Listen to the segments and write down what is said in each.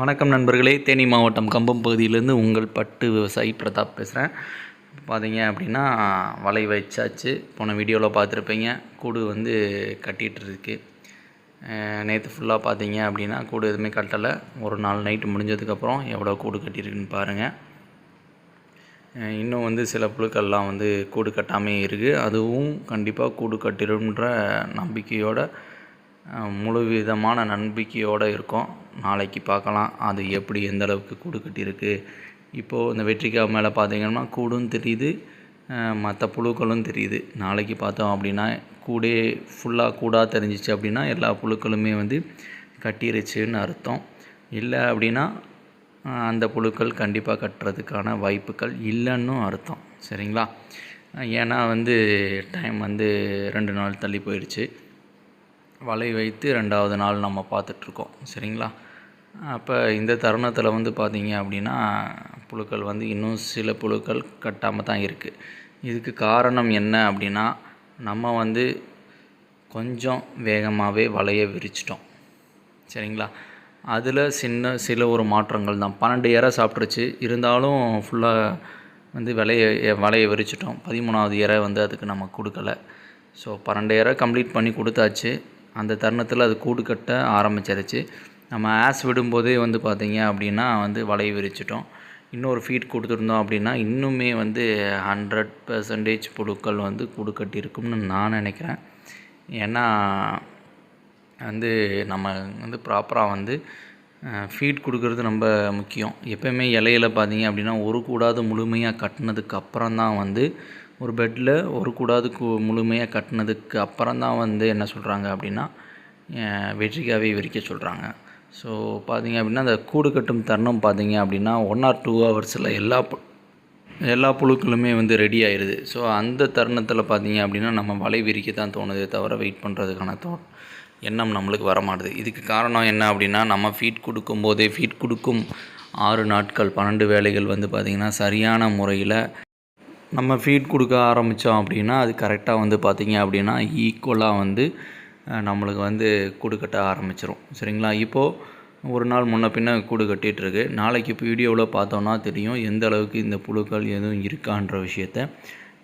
வணக்கம் நண்பர்களே தேனி மாவட்டம் கம்பம் பகுதியிலேருந்து உங்கள் பட்டு விவசாயி பிரதாப் பேசுகிறேன் பார்த்தீங்க அப்படின்னா வலை வச்சாச்சு. போன வீடியோவில் பார்த்துருப்பீங்க கூடு வந்து கட்டிகிட்ருக்கு நேற்று ஃபுல்லாக பார்த்தீங்க அப்படின்னா கூடு எதுவுமே கட்டலை. ஒரு நாள் நைட்டு முடிஞ்சதுக்கப்புறம் எவ்வளோ கூடு கட்டியிருக்குன்னு பாருங்கள் இன்னும் வந்து சில புழுக்கள்லாம் வந்து கூடு கட்டாமே இருக்குது அதுவும் கண்டிப்பாக கூடு கட்டிடும்ன்ற நம்பிக்கையோடு முழு விதமான நம்பிக்கையோடு இருக்கோம். நாளைக்கு பார்க்கலாம். அது எப்படி எந்த அளவுக்கு கூடு கட்டியிருக்கு. இப்போது இந்த வெற்றிக்காய் மேலே பார்த்தீங்கன்னா கூடும் தெரியுது. மற்ற புழுக்களும் தெரியுது. நாளைக்கு பார்த்தோம் அப்படின்னா கூடே ஃபுல்லாக கூடாக தெரிஞ்சிச்சு அப்படின்னா எல்லா புழுக்களுமே வந்து கட்டிருச்சுன்னு அர்த்தம். இல்லை அப்படின்னா அந்த புழுக்கள் கண்டிப்பாக கட்டுறதுக்கான வாய்ப்புகள் இல்லைன்னு அர்த்தம். சரிங்களா? ஏன்னா வந்து டைம் வந்து ரெண்டு நாள் தள்ளி போயிடுச்சு. வலை வைத்து ரெண்டாவது நாள் நம்ம பார்த்துட்ருக்கோம். சரிங்களா? அப்போ இந்த தருணத்தில் வந்து பார்த்திங்க அப்படின்னா புழுக்கள் வந்து இன்னும் சில புழுக்கள் கட்டாமல் தான் இருக்குது இதுக்கு காரணம் என்ன அப்படின்னா நம்ம வந்து கொஞ்சம் வேகமாகவே வலையை விரிச்சிட்டோம். சரிங்களா? அதில் சின்ன சில ஒரு மாற்றங்கள் தான். பன்னெண்டு இறை சாப்பிட்ருச்சு இருந்தாலும் ஃபுல்லாக வந்து விலையை வலையை விரிச்சிட்டோம். பதிமூணாவது இறை வந்து அதுக்கு நம்ம கொடுக்கல. ஸோ பன்னெண்டு இறை கம்ப்ளீட் பண்ணி கொடுத்தாச்சு. அந்த தருணத்தில் அது கூடு கட்ட ஆரம்பிச்சிருச்சு. நம்ம ஆஸ் விடும்போதே வந்து பார்த்திங்க அப்படின்னா வந்து வலையை விரிச்சிட்டோம். இன்னொரு ஃபீட் கொடுத்துருந்தோம் அப்படின்னா இன்னுமே வந்து ஹண்ட்ரட் பர்சன்டேஜ் புழுக்கள் வந்து கூடு கட்டியிருக்கும்னு நான் நினைக்கிறேன். ஏன்னா வந்து நம்ம வந்து ப்ராப்பராக வந்து ஃபீட் கொடுக்கறது ரொம்ப முக்கியம். எப்போயுமே இலையில பார்த்தீங்க அப்படின்னா ஒரு கூடாது முழுமையாக கட்டினதுக்கு அப்புறம் தான் வந்து ஒரு பெட்டில் ஒரு கூடாது கு முழுமையாக கட்டினதுக்கு அப்புறம் தான் வந்து என்ன சொல்கிறாங்க அப்படின்னா வெற்றிக்காவே விரிக்க சொல்கிறாங்க ஸோ பார்த்தீங்க அப்படின்னா அந்த கூடு கட்டும் தருணம் பார்த்தீங்க அப்படின்னா ஒன் ஆர் டூ ஹவர்ஸில் எல்லா பு- எல்லா புழுக்களுமே வந்து ரெடி ஆயிடுது ஸோ அந்த தருணத்தில் பார்த்தீங்க அப்படின்னா நம்ம வலை விரிக்க தான் தோணுதே தவிர வெயிட் பண்ணுறதுக்கான தோ எண்ணம் நம்மளுக்கு வரமாடுது இதுக்கு காரணம் என்ன அப்படின்னா நம்ம ஃபீட் கொடுக்கும்போதே ஃபீட் கொடுக்கும் ஆறு நாட்கள் பன்னெண்டு வேலைகள் வந்து பார்த்திங்கன்னா சரியான முறையில் நம்ம ஃபீட் கொடுக்க ஆரம்பித்தோம் அப்படின்னா அது கரெக்டாக வந்து பார்த்திங்க அப்படின்னா ஈக்குவலாக வந்து நம்மளுக்கு வந்து கூடு கட்ட ஆரம்பிச்சிரும். சரிங்களா? இப்போது ஒரு நாள் முன்ன பின்ன கூடு கட்டிகிட்ருக்கு நாளைக்கு இப்போ வீடியோவில் பார்த்தோன்னா தெரியும் எந்த அளவுக்கு இந்த புழுக்கள் எதுவும் இருக்கான்ற விஷயத்த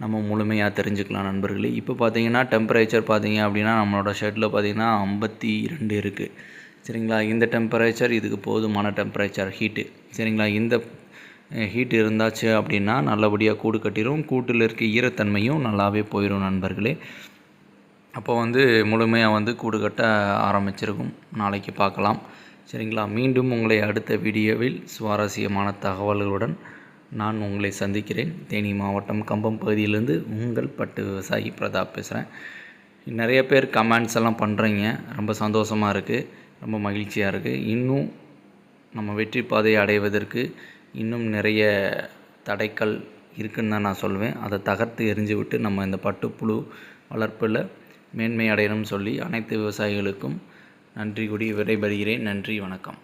நம்ம முழுமையாக தெரிஞ்சுக்கலாம் நண்பர்களே. இப்போ பார்த்தீங்கன்னா டெம்பரேச்சர் பார்த்தீங்க அப்படின்னா நம்மளோட ஷெட்டில் பார்த்தீங்கன்னா ஐம்பத்தி இரண்டு இருக்குது சரிங்களா? இந்த டெம்பரேச்சர் இதுக்கு போதுமான டெம்பரேச்சர் ஹீட்டு சரிங்களா? இந்த ஹீட் இருந்தாச்சு அப்படின்னா நல்லபடியாக கூடு கட்டிடும் கூட்டில் இருக்க ஈரத்தன்மையும் நல்லாவே போயிடும் நண்பர்களே. அப்போ வந்து முழுமையாக வந்து கூடு கட்ட ஆரம்பிச்சிருக்கும். நாளைக்கு பார்க்கலாம். சரிங்களா? மீண்டும் உங்களை அடுத்த வீடியோவில் சுவாரஸ்யமான தகவல்களுடன் நான் உங்களை சந்திக்கிறேன். தேனி மாவட்டம் கம்பம் பகுதியிலேருந்து உங்கள் பட்டு விவசாயி பிரதாப் பேசுகிறேன் நிறைய பேர் கமெண்ட்ஸ் எல்லாம் பண்ணுறீங்க ரொம்ப சந்தோஷமாக இருக்குது ரொம்ப மகிழ்ச்சியாக இருக்குது இன்னும் நம்ம வெற்றி பாதையை அடைவதற்கு இன்னும் நிறைய தடைகள் இருக்குன்னு தான் நான் சொல்வேன். அதை தகர்த்து எரிஞ்சு விட்டு நம்ம இந்த பட்டுப்புழு வளர்ப்பில் மேன்மை அடையணும்னு சொல்லி அனைத்து விவசாயிகளுக்கும் நன்றி கூடி விடைபெறுகிறேன். நன்றி வணக்கம்.